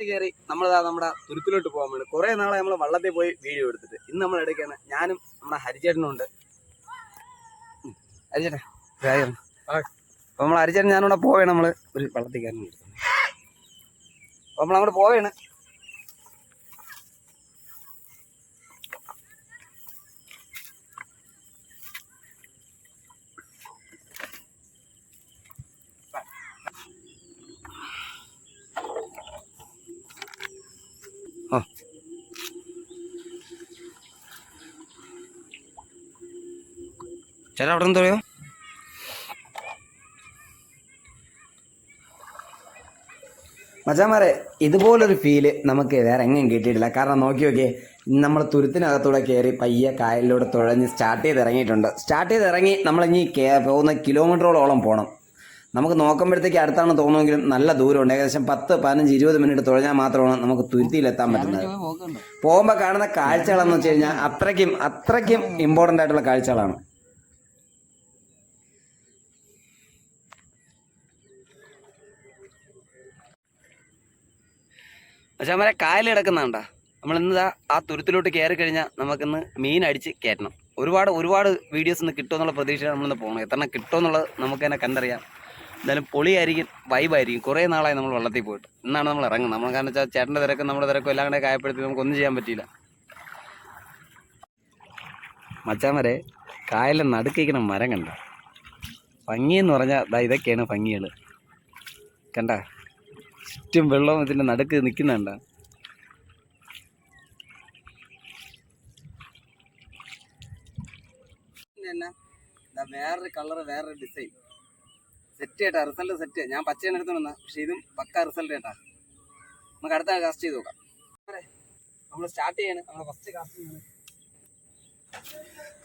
കയറി നമ്മളിതാ നമ്മുടെ തുരുത്തിലോട്ട് പോകാൻ വേണ്ടി കുറേ നാളെ നമ്മൾ വള്ളത്തിൽ പോയി വീഡിയോ എടുത്തിട്ട്. ഇന്ന് നമ്മൾ എടുക്കുകയാണ് ഞാനും നമ്മുടെ ഹരിചേട്ടനും ഉണ്ട്. ഉം. ഹരിചേട്ടൻ വേഗം. അപ്പൊ നമ്മൾ ഹരിചേട്ടൻ ഞാനിവിടെ പോവുകയാണ് നമ്മൾ ഒരു വള്ളത്തിൽ കയറി അപ്പൊ നമ്മൾ അങ്ങോട്ട് പോവുകയാണ് ആ ചേട്ടാ അവിടെ നിന്ന് പറയോ മച്ചാമാരെ ഇതുപോലൊരു ഫീൽ നമുക്ക് വേറെ എങ്ങും കിട്ടിയിട്ടില്ല. കാരണം നോക്കി നോക്കിയേ നമ്മൾ തുരുത്തിനകത്തൂടെ കയറി പയ്യെ കായലിലൂടെ തുഴഞ്ഞ് സ്റ്റാർട്ട് ചെയ്ത് ഇറങ്ങിയിട്ടുണ്ട് സ്റ്റാർട്ട് ചെയ്ത് ഇറങ്ങി നമ്മളിനി കേ പോകുന്ന കിലോമീറ്ററോളം പോകണം നമുക്ക് നോക്കുമ്പോഴത്തേക്ക് അടുത്താണ് തോന്നുമെങ്കിലും നല്ല ദൂരമുണ്ട്. ഏകദേശം പത്ത് പതിനഞ്ച് ഇരുപത് മിനിറ്റ് തുഴഞ്ഞാൽ മാത്രമാണ് നമുക്ക് തുരുത്തിയിലെത്താൻ പറ്റുന്നത്. പോകുമ്പോൾ കാണുന്ന കാഴ്ചകളെന്ന് വെച്ച് കഴിഞ്ഞാൽ അത്രയ്ക്കും അത്രയ്ക്കും ഇമ്പോർട്ടന്റ് ആയിട്ടുള്ള കാഴ്ചകളാണ്. പക്ഷെ അവരെ കായൽ കിടക്കുന്നതാണ്ടാ നമ്മൾ ഇന്ന് ആ തുരുത്തിലോട്ട് കയറി കഴിഞ്ഞാൽ നമുക്കിന്ന് മീൻ അടിച്ച് കയറ്റണം. ഒരുപാട് ഒരുപാട് വീഡിയോസ് ഇന്ന് കിട്ടുമെന്നുള്ള പ്രതീക്ഷയാണ് നമ്മളിന്ന് പോകണം എത്ര കിട്ടുമെന്നുള്ളത് നമുക്ക് തന്നെ കണ്ടറിയാം. എന്തായാലും പൊളിയായിരിക്കും വൈബായിരിക്കും കുറേ നാളായി നമ്മൾ വെള്ളത്തിൽ പോയിട്ട്. ഇന്നാണ് നമ്മൾ ഇറങ്ങുന്നത്. നമ്മൾ കാരണം വെച്ചാൽ ചേട്ടന്റെ തിരക്കും നമ്മുടെ തിരക്കും എല്ലാം കൂടെ ആയപ്പോഴത്തേക്ക് നമുക്കൊന്നും ചെയ്യാൻ പറ്റിയില്ല. മച്ചാമരെ കായലിൽ നടുക്കിരിക്കുന്ന മരം കണ്ട. ഭംഗിയെന്ന് പറഞ്ഞാൽ ഇതൊക്കെയാണ് ഭംഗികൾ കണ്ട? ചുറ്റും വെള്ളം ഇതിന്റെ നടുക്ക് നിൽക്കുന്നുണ്ട്. വേറൊരു കളർ വേറൊരു ഡിസൈൻ സെറ്റ് കേട്ടാ റിസൾട്ട് സെറ്റ് ഞാൻ പച്ചയാണ് എടുത്തോണ്ട് പക്ഷെ ഇതും പക്ക റിസൾട്ട് കേട്ടാ നമുക്ക് അടുത്ത കാസ്റ്റ് ചെയ്ത് നോക്കാം. നമ്മൾ സ്റ്റാർട്ട് ചെയ്യാണ്. നമ്മൾ ഫസ്റ്റ് കാസ്റ്റ് ചെയ്യാണ്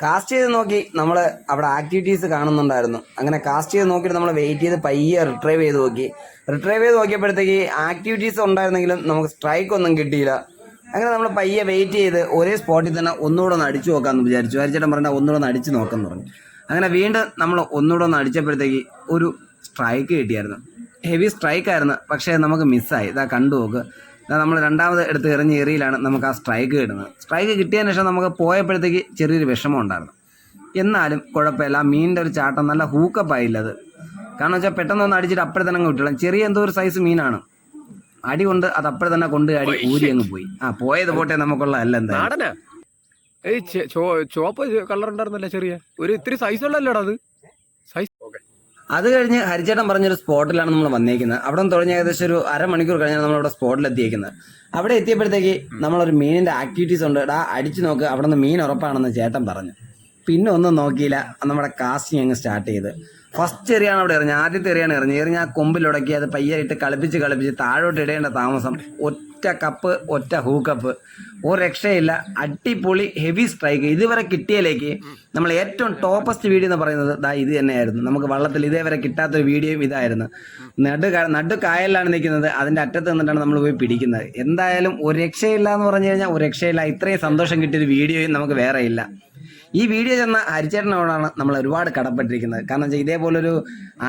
കാസ്റ്റ് ചെയ്ത് നോക്കി നമ്മൾ അവിടെ ആക്ടിവിറ്റീസ് കാണുന്നുണ്ടായിരുന്നു. അങ്ങനെ കാസ്റ്റ് ചെയ്ത് നോക്കിയിട്ട് നമ്മൾ വെയിറ്റ് ചെയ്ത് പയ്യെ റിട്രൈവ് ചെയ്ത് നോക്കി. റിട്രൈവ് ചെയ്ത് നോക്കിയപ്പോഴത്തേക്ക് ആക്ടിവിറ്റീസ് ഉണ്ടായിരുന്നെങ്കിലും നമുക്ക് സ്ട്രൈക്ക് ഒന്നും കിട്ടിയില്ല. അങ്ങനെ നമ്മൾ പയ്യെ വെയിറ്റ് ചെയ്ത് ഒരേ സ്പോട്ടിൽ തന്നെ ഒന്നുകൂടെ ഒന്ന് അടിച്ചു നോക്കാമെന്ന് വിചാരിച്ചു. ഹരിച്ചേട്ടൻ പറഞ്ഞാൽ ഒന്നുകൂടെ ഒന്ന് അടിച്ച് നോക്കാമെന്ന് പറഞ്ഞു അങ്ങനെ വീണ്ടും നമ്മൾ ഒന്നുകൂടെ ഒന്ന് അടിച്ചപ്പോഴത്തേക്ക് ഒരു സ്ട്രൈക്ക് കിട്ടിയായിരുന്നു. ഹെവി സ്ട്രൈക്ക് ആയിരുന്നു. പക്ഷേ നമുക്ക് മിസ്സായി ഇതാ കണ്ടു നോക്ക്. നമ്മൾ രണ്ടാമത് എടുത്ത് എറിഞ്ഞ എറിയിലാണ് നമുക്ക് ആ സ്ട്രൈക്ക് കിട്ടുന്നത്. സ്ട്രൈക്ക് കിട്ടിയതിന് ശേഷം നമുക്ക് പോയപ്പോഴത്തേക്ക് ചെറിയൊരു വിഷമം ഉണ്ടായിരുന്നു. എന്നാലും കുഴപ്പമില്ല ആ മീനിന്റെ ഒരു ചാട്ടം നല്ല ഹൂക്കപ്പ് ആയില്ല അത്. കാരണം വെച്ചാൽ പെട്ടെന്ന് ഒന്ന് അടിച്ചിട്ട് അപ്പോഴെ തന്നെ അങ്ങ് വിട്ടില്ല ചെറിയ എന്തോ ഒരു സൈസ് മീനാണ്. അടി കൊണ്ട് അത് അപ്പോഴെ തന്നെ കൊണ്ട് അടി ഊരി അങ്ങ് പോയി. ആ പോയത് പോട്ടെ നമുക്കുള്ള അല്ല എന്താ ചോപ്പ് കളർ ഉണ്ടായിരുന്നല്ലേ ചെറിയ? ഒരു ഇത്തിരി സൈസ് ഉള്ളല്ലോ അത്? അത് കഴിഞ്ഞ് ഹരിച്ചേട്ടൻ പറഞ്ഞൊരു സ്പോട്ടിലാണ് നമ്മൾ വന്നേക്കുന്നത്. അവിടെ നിന്ന് തുടങ്ങി ഏകദേശം ഒരു അരമണിക്കൂർ കഴിഞ്ഞാണ് നമ്മൾ അവിടെ സ്പോട്ടിൽ എത്തിയേക്കുന്നത്. അവിടെ എത്തിയപ്പോഴത്തേക്ക് നമ്മളൊരു മീനിന്റെ ആക്ടിവിറ്റീസ് ഉണ്ട്. ഡാ അടിച്ചു നോക്ക് അവിടെ നിന്ന് മീൻ ഉറപ്പാണെന്ന് ചേട്ടൻ പറഞ്ഞു. പിന്നെ ഒന്നും നോക്കിയില്ല. നമ്മുടെ കാസ്റ്റിംഗ് അങ്ങ് സ്റ്റാർട്ട് ചെയ്ത്. ഫസ്റ്റ് എറിയാണ് അവിടെ എറിഞ്ഞത് ആദ്യത്തെ എറിയാണ് എറിഞ്ഞത് എറിഞ്ഞ ആ കൊമ്പിലുടക്കി അത് പയ്യായിട്ട് കളിപ്പിച്ച് കളിപ്പിച്ച് താഴോട്ട് ഇടേണ്ട താമസം. ഒറ്റ കപ്പ് ഒറ്റ ഹൂക്കപ്പ് ഒരു രക്ഷയില്ല. അടിപൊളി ഹെവി സ്ട്രൈക്ക് ഇതുവരെ കിട്ടിയതിലേക്ക് നമ്മൾ ഏറ്റവും ടോപ്പസ്റ്റ് വീഡിയോ എന്ന് പറയുന്നത് ദാ ഇത് തന്നെയായിരുന്നു. നമുക്ക് വള്ളത്തിൽ ഇതേവരെ കിട്ടാത്തൊരു വീഡിയോയും ഇതായിരുന്നു. നടു നടു കായലിലാണ് നിൽക്കുന്നത്. അതിന്റെ അറ്റത്ത് നിന്നിട്ടാണ് നമ്മൾ പോയി പിടിക്കുന്നത്. എന്തായാലും ഒരു രക്ഷയില്ല എന്ന് പറഞ്ഞു കഴിഞ്ഞാൽ ഒരു രക്ഷയില്ല. ഇത്രയും സന്തോഷം കിട്ടിയൊരു വീഡിയോയും നമുക്ക് വേറെ ഇല്ല. ഈ വീഡിയോ ചെന്ന ഹരിചേട്ടനോടാണ് നമ്മൾ ഒരുപാട് കടപ്പെട്ടിരിക്കുന്നത്. കാരണം വെച്ചാൽ ഇതേപോലൊരു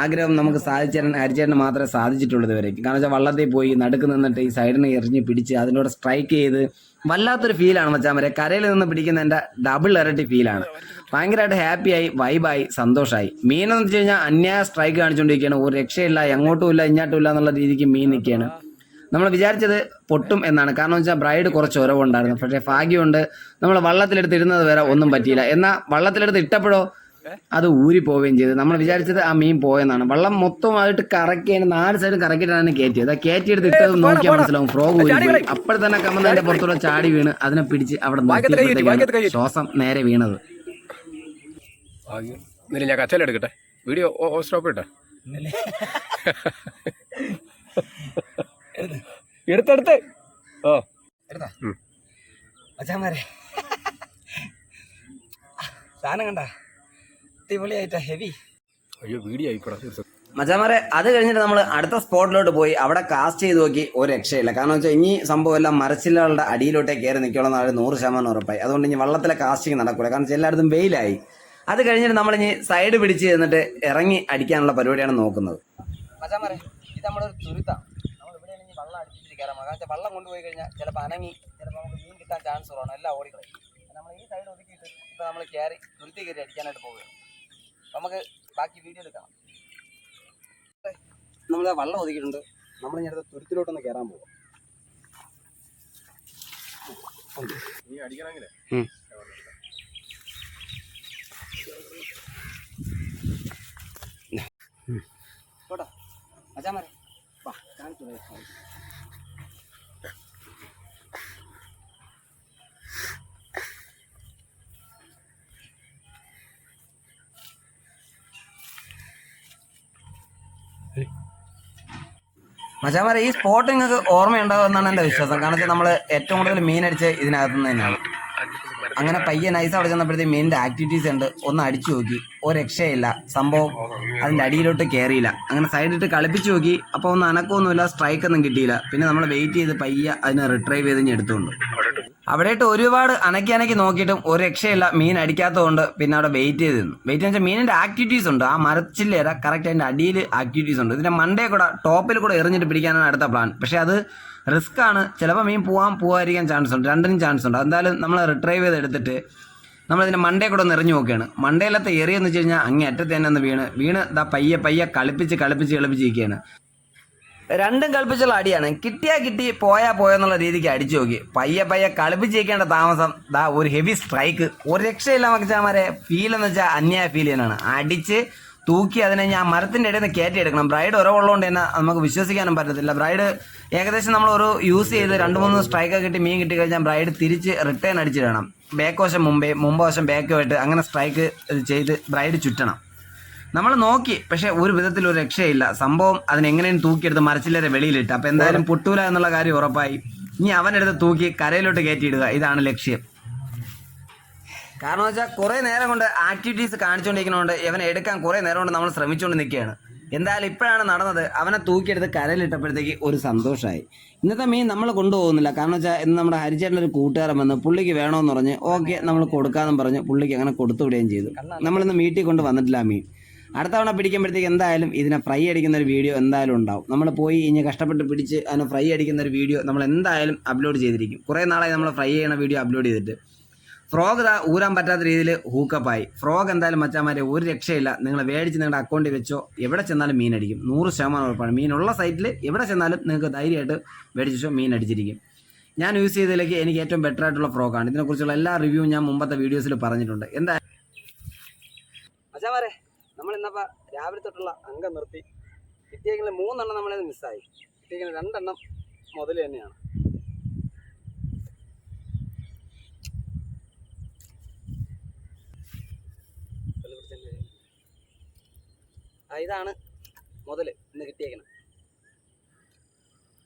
ആഗ്രഹം നമുക്ക് സാധിച്ചേരൻ ഹരിചേട്ടന് മാത്രമേ സാധിച്ചിട്ടുള്ളൂ ഇതുവരെ. കാരണം വെച്ചാൽ വള്ളത്തിൽ പോയി നടുക്ക് നിന്നിട്ട് ഈ സൈഡിനെ എറിഞ്ഞ് പിടിച്ച് അതിനോട് സ്ട്രൈക്ക് ചെയ്ത് വല്ലാത്തൊരു ഫീലാണ് മച്ചാൻ വരെ കരയിൽ നിന്ന് പിടിക്കുന്നതിന്റെ ഡബിൾ ഇരട്ടി ഫീലാണ് ഭയങ്കരമായിട്ട് ഹാപ്പിയായി വൈബായി സന്തോഷമായി മീനെന്ന് വെച്ച് കഴിഞ്ഞാൽ അന്യായ സ്ട്രൈക്ക് കാണിച്ചുകൊണ്ടിരിക്കുകയാണ് ഒരു രക്ഷയില്ല എങ്ങോട്ടും ഇല്ല ഇങ്ങോട്ടും ഇല്ല എന്നുള്ള രീതിക്ക് മീൻ നിൽക്കുകയാണ്. നമ്മൾ വിചാരിച്ചത് പൊട്ടും എന്നാണ്. കാരണം വെച്ചാൽ ബ്രൈഡ് കുറച്ച് ഉറവുണ്ടായിരുന്നു പക്ഷേ ഭാഗ്യമുണ്ട് നമ്മൾ വള്ളത്തിലെടുത്ത് ഇടുന്നത് വരെ ഒന്നും പറ്റിയില്ല. എന്നാൽ വള്ളത്തിലെടുത്ത് ഇട്ടപ്പോഴോ അത് ഊരി പോവുകയും ചെയ്തു. നമ്മൾ വിചാരിച്ചത് ആ മീൻ പോയെന്നാണ്. വള്ളം മൊത്തമായിട്ട് കറക്കിയാണ് നാല് സൈഡും കറക്കിയിട്ടാണ് കയറ്റിയത്. ആ കയറ്റിയെടുത്ത് ഇട്ടത് നോക്കിയാൽ മനസ്സിലാവും. ഫ്രോഗ് ഊരി പോയി. അപ്പോൾ തന്നെ കമ്മന്നതിന്റെ പുറത്തൂടെ ചാടി വീണ്. അതിനെ പിടിച്ച് അവിടെ. ശ്വാസം നേരെ വീണത്. ഞാൻ കച്ചല എടുക്കട്ടെ? Video stop ഇട്ടെ? എടുത്തെടുത്ത് ഓ. മച്ചാമാരെ സാധനം കണ്ട? അടിപൊളിയായിട്ടാ ഹെവി അയ്യോ വീഡിയോ ആയിക്കോടാ മച്ചാമാരെ അത് കഴിഞ്ഞിട്ട് നമ്മൾ അടുത്ത സ്പോട്ടിലോട്ട് പോയി അവിടെ കാസ്റ്റ് ചെയ്ത് നോക്കി ഒരു രക്ഷയില്ല. കാരണം വെച്ചാൽ ഇനി സംഭവം എല്ലാം മരച്ചില്ലകളുടെ അടിയിലോട്ടേ കയറി നിൽക്കണം നാളെ നൂറ് ശതമാനം ഉറപ്പായി. അതുകൊണ്ട് ഇനി വള്ളത്തിലെ കാസ്റ്റിംഗ് നടക്കൂല. കാരണം വെച്ചാൽ എല്ലായിടത്തും വെയിലായി. അത് കഴിഞ്ഞിട്ട് നമ്മൾ ഇനി സൈഡ് പിടിച്ച് ചെന്നിട്ട് ഇറങ്ങി അടിക്കാനുള്ള പരിപാടിയാണ് നോക്കുന്നത്. മച്ചാമാരെ ഇത് നമ്മുടെ ഒരു തുരുത്താണ് നമ്മൾ ഇവിടെയാണ് ഇനി വള്ളം അടിച്ചിട്ട് കയറാൻ കാരണം വെച്ചാൽ വെള്ളം കൊണ്ടുപോയി കഴിഞ്ഞാൽ ചിലപ്പോൾ അനങ്ങി ചിലപ്പോൾ നമുക്ക് മീൻ കിട്ടാൻ ചാൻസ് കുറവാണ്. എല്ലാം ഓടിക്കളയും. നമ്മൾ ഈ സൈഡ് ഒതുക്കിയിട്ട് ഇപ്പോൾ നമ്മൾ കയറി തുരുത്തി കയറി അടിക്കാനായിട്ട് പോവുകയാണ്. നമുക്ക് ബാക്കി വീഡിയോ എടുക്കാം നമ്മൾ വെള്ളം ഒതുക്കിയിട്ടുണ്ട്. നമ്മൾ ഇനി അടുത്ത തുരുത്തിലോട്ടൊന്ന് കയറാൻ പോകും നീ അടിക്കണമെങ്കിലേ? മച്ചാമാരെ ഈ സ്പോട്ട് നിങ്ങൾക്ക് ഓർമ്മയുണ്ടാവും എന്നാണ് എന്റെ വിശ്വാസം. കാരണം വെച്ചാൽ നമ്മൾ ഏറ്റവും കൂടുതൽ മീൻ അടിച്ച് ഇതിനകത്തു നിന്ന് തന്നെയാണ്. അങ്ങനെ പയ്യെ നൈസ് അവിടെ ചെന്നപ്പോഴത്തേക്ക് മീനിന്റെ ആക്ടിവിറ്റീസ് ഉണ്ട്. ഒന്ന് അടിച്ചു നോക്കി. ഒരു രക്ഷയില്ല. സംഭവം അതിന്റെ അടിയിലോട്ട് കയറിയില്ല അങ്ങനെ സൈഡിട്ട് കളിപ്പിച്ചു നോക്കി. അപ്പോൾ ഒന്നും അനക്കമൊന്നുമില്ല. സ്ട്രൈക്ക് ഒന്നും കിട്ടിയില്ല. പിന്നെ നമ്മൾ വെയിറ്റ് ചെയ്ത് പയ്യെ അതിനെ റിട്രൈവ് ചെയ്ത് എടുത്തുകൊണ്ട് അവിടെയിട്ട് ഒരുപാട് അനക്കി അനക്കി നോക്കിയിട്ടും ഒരു രക്ഷയില്ല. മീൻ അടിക്കാത്തതുകൊണ്ട് പിന്നെ അവിടെ വെയിറ്റ് ചെയ്ത് നിന്നു. വെയിറ്റ് വെച്ചാൽ മീനിന്റെ ആക്ടിവിറ്റീസ് ഉണ്ട്. ആ മരച്ചില്ലേര കറക്റ്റ് അതിന്റെ അടിയിൽ ആക്ടിവിറ്റീസ് ഉണ്ട്. ഇതിന്റെ മണ്ടേ കൂടെ ടോപ്പിൽ കൂടെ എറിഞ്ഞിട്ട് പിടിക്കാനാണ് അടുത്ത പ്ലാൻ പക്ഷേ അത് റിസ്ക് ആണ്. ചിലപ്പോൾ മീൻ പോകാൻ പോകാതിരിക്കാൻ ചാൻസ് ഉണ്ട്. രണ്ടിനും ചാൻസ് ഉണ്ട്. എന്തായാലും നമ്മൾ റിട്രൈവ് ചെയ്ത് എടുത്തിട്ട് നമ്മളിതിന്റെ മണ്ടേ കൂടെ ഒന്ന് എറിഞ്ഞു നോക്കുകയാണ്. മണ്ടയിലത്തെ എറിയെന്ന് വെച്ച് കഴിഞ്ഞാൽ അങ്ങേ അറ്റത്ത് ഒന്ന് വീണ്. വീണ് ഇതാ പയ്യെ പയ്യെ കളിപ്പിച്ച് കളിപ്പിച്ച് കളിപ്പിച്ചിരിക്കുകയാണ് രണ്ടും കളിപ്പിച്ചുള്ള അടിയാണ്. കിട്ടിയാ കിട്ടി പോയാ പോയെന്നുള്ള രീതിക്ക് അടിച്ചു നോക്കി. പയ്യെ പയ്യെ കളിപ്പിച്ചേക്കേണ്ട താമസം. ദാ ഒരു ഹെവി സ്ട്രൈക്ക് ഒരു രക്ഷയില്ല മക്കച്ചാമാരെ ഫീൽ എന്ന് വെച്ചാൽ അന്യായ ഫീൽ ചെയ്യാനാണ് അടിച്ച് തൂക്കി അതിനെ ഞാൻ മരത്തിന്റെ ഇടയിൽ നിന്ന് കയറ്റി എടുക്കണം. ബ്രൈഡ് ഉറവുള്ളതുകൊണ്ട് തന്നെ നമുക്ക് വിശ്വസിക്കാനും പറ്റത്തില്ല. ബ്രൈഡ് ഏകദേശം നമ്മൾ ഒരു യൂസ് ചെയ്ത് രണ്ട് മൂന്ന് സ്ട്രൈക്കൊക്കെ കിട്ടി മീൻ കിട്ടി കഴിഞ്ഞാൽ ബ്രൈഡ് തിരിച്ച് റിട്ടേൺ അടിച്ചിടണം. ബാക്ക് വശം മുമ്പേ മുമ്പ് വശം ബാക്കുമായിട്ട് അങ്ങനെ സ്ട്രൈക്ക് ചെയ്ത് ബ്രൈഡ് ചുറ്റണം. നമ്മൾ നോക്കി പക്ഷെ ഒരു വിധത്തിൽ ഒരു രക്ഷയില്ല. സംഭവം അതിനെങ്ങനെയും തൂക്കിയെടുത്ത് മരച്ചില്ലരെ വെളിയിലിട്ട്. അപ്പൊ എന്തായാലും പൊട്ടൂല എന്നുള്ള കാര്യം ഉറപ്പായി. ഇനി അവനെടുത്ത് തൂക്കി കരയിലോട്ട് കയറ്റിയിടുക. ഇതാണ് ലക്ഷ്യം. കാരണം വെച്ചാൽ കുറെ നേരം കൊണ്ട് ആക്ടിവിറ്റീസ് കാണിച്ചുകൊണ്ടിരിക്കുന്നതുകൊണ്ട് ഇവനെ എടുക്കാൻ കുറെ നേരം കൊണ്ട് നമ്മൾ ശ്രമിച്ചുകൊണ്ട് നിൽക്കുകയാണ്. എന്തായാലും ഇപ്പോഴാണ് നടന്നത്. അവനെ തൂക്കിയെടുത്ത് കരയിലിട്ടപ്പോഴത്തേക്ക് ഒരു സന്തോഷമായി ഇന്നത്തെ മീൻ നമ്മൾ കൊണ്ടുപോകുന്നില്ല. കാരണം വെച്ചാൽ ഇന്ന് നമ്മുടെ ഹരിചേട്ടൻ ഒരു കൂട്ടുകാരൻ വന്ന് പുള്ളിക്ക് വേണമെന്ന് പറഞ്ഞ് ഓക്കെ നമ്മൾ കൊടുക്കാമെന്ന് പറഞ്ഞ് പുള്ളിക്ക് അങ്ങനെ കൊടുത്തു വിടുകയും ചെയ്തു നമ്മളിന്ന് മീറ്റിൽ കൊണ്ട് വന്നിട്ടില്ല മീൻ. അടുത്ത തവണ പിടിക്കുമ്പോഴത്തേക്ക് എന്തായാലും ഇതിനെ ഫ്രൈ അടിക്കുന്ന ഒരു വീഡിയോ എന്തായാലും ഉണ്ടാവും. നമ്മൾ പോയി ഇനി കഷ്ടപ്പെട്ട് പിടിച്ച് അതിനെ ഫ്രൈ അടിക്കുന്ന ഒരു വീഡിയോ നമ്മൾ എന്തായാലും അപ്ലോഡ് ചെയ്തിരിക്കും. കുറേ നാളായി നമ്മൾ ഫ്രൈ ചെയ്യണ വീഡിയോ അപ്ലോഡ് ചെയ്തിട്ട്. ഫ്രോഗ് ഇതാ ഊരാൻ പറ്റാത്ത രീതിയിൽ ഹൂക്കപ്പായി ഫ്രോഗ് എന്തായാലും മച്ചാമാരെ ഒരു രക്ഷയില്ല. നിങ്ങൾ മേടിച്ച് നിങ്ങളുടെ അക്കൗണ്ടിൽ വെച്ചോ എവിടെ ചെന്നാലും മീൻ അടിക്കും. നൂറ് ശതമാനം ഉറപ്പാണ്. മീനുള്ള സൈറ്റിൽ എവിടെ ചെന്നാലും നിങ്ങൾക്ക് ധൈര്യമായിട്ട് മേടിച്ചോ മീൻ അടിച്ചിരിക്കും. ഞാൻ യൂസ് ചെയ്തതിലേക്ക് എനിക്ക് ഏറ്റവും ബെറ്റർ ആയിട്ടുള്ള ഫ്രോഗാണ് ഇതിനെക്കുറിച്ചുള്ള എല്ലാ റിവ്യൂവും ഞാൻ മുമ്പത്തെ വീഡിയോസിൽ പറഞ്ഞിട്ടുണ്ട്. എന്താ മച്ചാമാരെ നമ്മൾ ഇന്നപ്പ രാവിലെ തൊട്ടുള്ള അംഗം നിർത്തി. കിട്ടിയെങ്കിൽ മൂന്നെണ്ണം നമ്മളത് മിസ്സായി. കിട്ടിയെങ്കിൽ രണ്ടെണ്ണം മുതൽ തന്നെയാണ്. ഇതാണ് മുതൽ ഇന്ന് കിട്ടിയേക്കണം